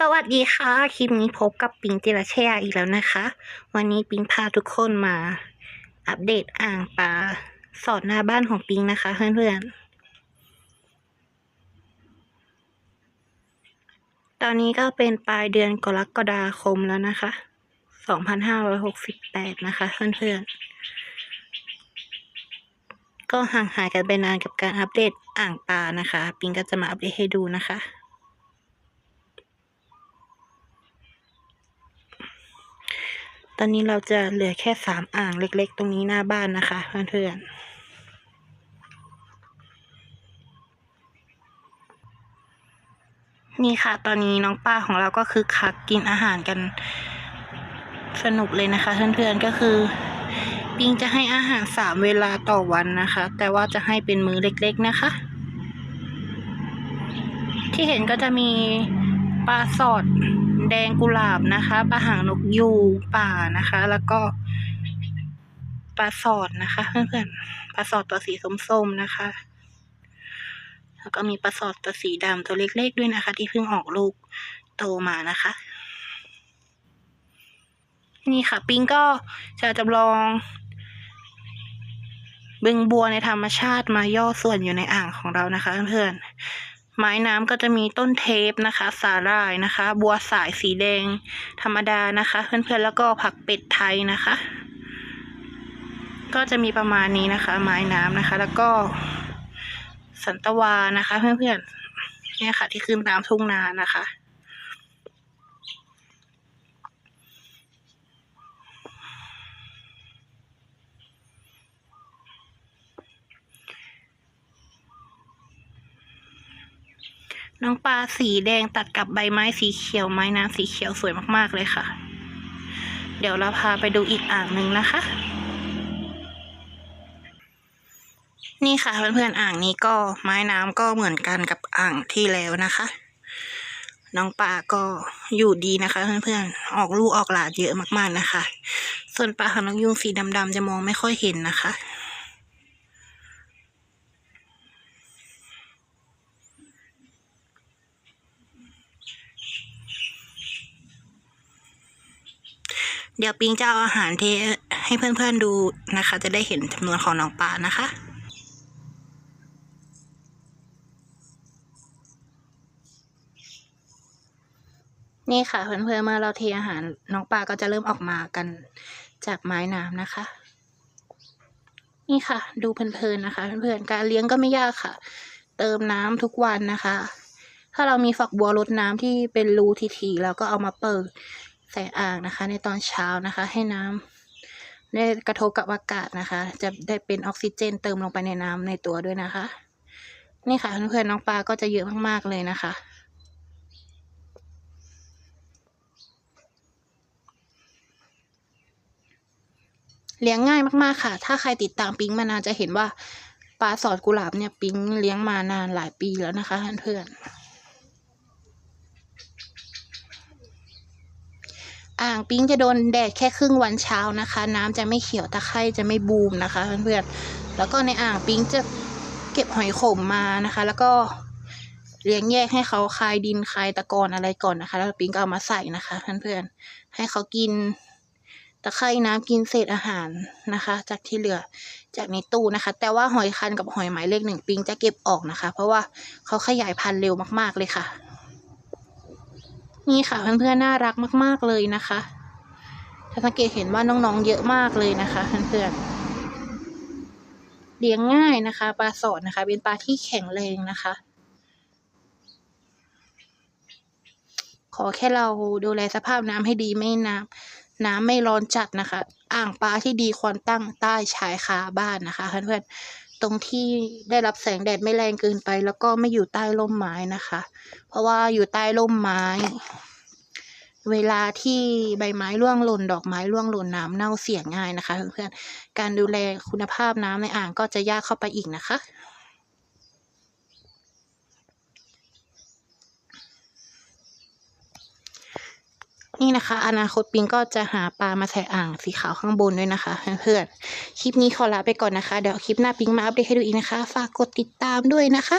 สวัสดีค่ะ คลิปนี้พบกับปิงจิระเชยอีกแล้วนะคะ วันนี้ปิงพาทุกคนมาอัปเดตอ่างปลาสอดหน้าบ้านของปิงนะคะเพื่อนๆ ตอนนี้ก็เป็นปลายเดือนกรกฎาคมแล้วนะคะ 2568 นะคะเพื่อนๆ ก็ห่างหายกันไปนานกับการอัปเดตอ่างปลานะคะ ปิงก็จะมาอัปเดตให้ดูนะคะ ตอนนี้เราจะเหลือแค่สามอ่างเล็กๆ ตรงนี้หน้าบ้านนะคะเพื่อนๆนี่ค่ะ ตอนนี้น้องป้าของเราก็คือคักกินอาหารกันสนุกเลยนะคะ เพื่อนๆก็คือ ปิงจะให้อาหารสามเวลาต่อวันนะคะ แต่ว่าจะให้เป็นมื้อเล็กๆนะคะ ที่เห็นก็จะมีปลาสอด แดงกุหลาบนะคะปลาหางนกยูงป่านะคะ แล้วก็ปลาสอดนะคะ เพื่อนๆปลาสอดตัวสีส้มๆนะคะ แล้วก็มีปลาสอดตัวสีดำตัวเล็กๆด้วยนะคะ ที่เพิ่งออกลูกโตมานะคะ นี่ค่ะ ปิงก็จะจำลองบึงบัวในธรรมชาติมาย่อส่วนอยู่ในอ่างของเรานะคะ เพื่อนๆ ไม้น้ำก็จะมีต้นเทปนะคะ สาหร่ายนะคะ บัวสายสีแดงธรรมดานะคะ เพื่อนๆแล้วก็ผักเป็ดไทยนะคะ ก็จะมีประมาณนี้นะคะ ไม้น้ำนะคะ แล้วก็สันตวานะคะ เพื่อนๆเนี่ยค่ะ ที่ขึ้นตามทุ่งนานะคะ น้องปลาสีแดงตัดกับใบไม้สีเขียวไม้น้ำสีเขียวสวยมากๆเลยค่ะ เดี๋ยวเราพาไปดูอีกอ่างหนึ่งนะคะ นี่ค่ะเพื่อนๆอ่างนี้ก็ไม้น้ำก็เหมือนกันกับอ่างที่แล้วนะคะ น้องปลาก็อยู่ดีนะคะ เพื่อนๆออกลูกออกหลานเยอะมากๆนะคะ ส่วนปลาหางนกยูงสีดำๆจะมองไม่ค่อยเห็นนะคะ เดี๋ยวปิงจะเอาอาหารเทให้เพื่อนๆดูนะคะ จะได้เห็นจำนวนของน้องปลานะคะนี่ค่ะเพื่อนๆเมื่อเราเทอาหารน้องปลาก็จะเริ่มออกมากันจากไม้น้ำนะคะ นี่ค่ะ ดูเพลินๆนะคะ เพื่อนๆการเลี้ยงก็ไม่ยากค่ะ เติมน้ำทุกวันนะคะ ถ้าเรามีฝักบัวรดน้ำที่เป็นรูทีๆแล้วก็เอามาเปิด ใส่อ่างนะคะ ในตอนเช้านะคะ ให้น้ำได้กระทบกับอากาศนะคะ จะได้เป็นออกซิเจนเติมลงไปในน้ำในตัวด้วยนะคะ นี่ค่ะเพื่อนๆน้องปลาก็จะเยอะมากๆเลยนะคะเลี้ยงง่ายมากๆค่ะ ถ้าใครติดตามปิ๊งมานานจะเห็นว่าปลาสอดกุหลาบเนี่ยปิ๊งเลี้ยงมานานหลายปีแล้วนะคะเพื่อนๆ อ่างปิงจะโดนแดดแค่ครึ่งวันเช้านะคะ น้ำจะไม่เขียวตะไคร่จะไม่บูมนะคะเพื่อนๆแล้วก็ในอ่างปิงจะเก็บหอยขมมานะคะ แล้วก็เลี้ยงแยกให้เขาคายดินคายตะกอนอะไรก่อนนะคะ แล้วปิงก็เอามาใส่นะคะเพื่อนๆให้เขากินตะไคร่น้ำกินเศษอาหารนะคะ จากที่เหลือจากในตู้นะคะ แต่ว่าหอยคันกับหอยหมายเลขหนึ่งปิงจะเก็บออกนะคะ เพราะว่าเขาขยายพันธุ์เร็วมากๆเลยค่ะ นี่ค่ะเพื่อนๆน่ารักมากๆเลยนะคะจะสังเกตเห็นว่าน้องๆเยอะมากเลยนะคะเพื่อนๆเลี้ยงง่ายนะคะปลาสอดนะคะ เป็นปลาที่แข็งแรงนะคะ ขอแค่เราดูแลสภาพน้ำให้ดีไม่น้ำน้ำไม่ร้อนจัดนะคะ อ่างปลาที่ดีควรตั้งใต้ชายคาบ้านนะคะเพื่อนๆ ตรงที่ได้รับแสงแดดไม่แรงเกินไป แล้วก็ไม่อยู่ใต้ร่มไม้นะคะ เพราะว่าอยู่ใต้ร่มไม้ เวลาที่ใบไม้ร่วงหล่นดอกไม้ร่วงหล่นน้ำเน่าเสียง่ายนะคะเพื่อนๆการดูแลคุณภาพน้ำในอ่างก็จะยากเข้าไปอีกนะคะ นี่นะคะ อนาคตปิงก็จะหาปลามาใส่อ่างสีขาวข้างบนด้วยนะคะเพื่อนๆคลิปนี้ขอลาไปก่อนนะคะ เดี๋ยวคลิปหน้าปิงมาอัปเดตให้ดูอีกนะคะ ฝากกดติดตามด้วยนะคะ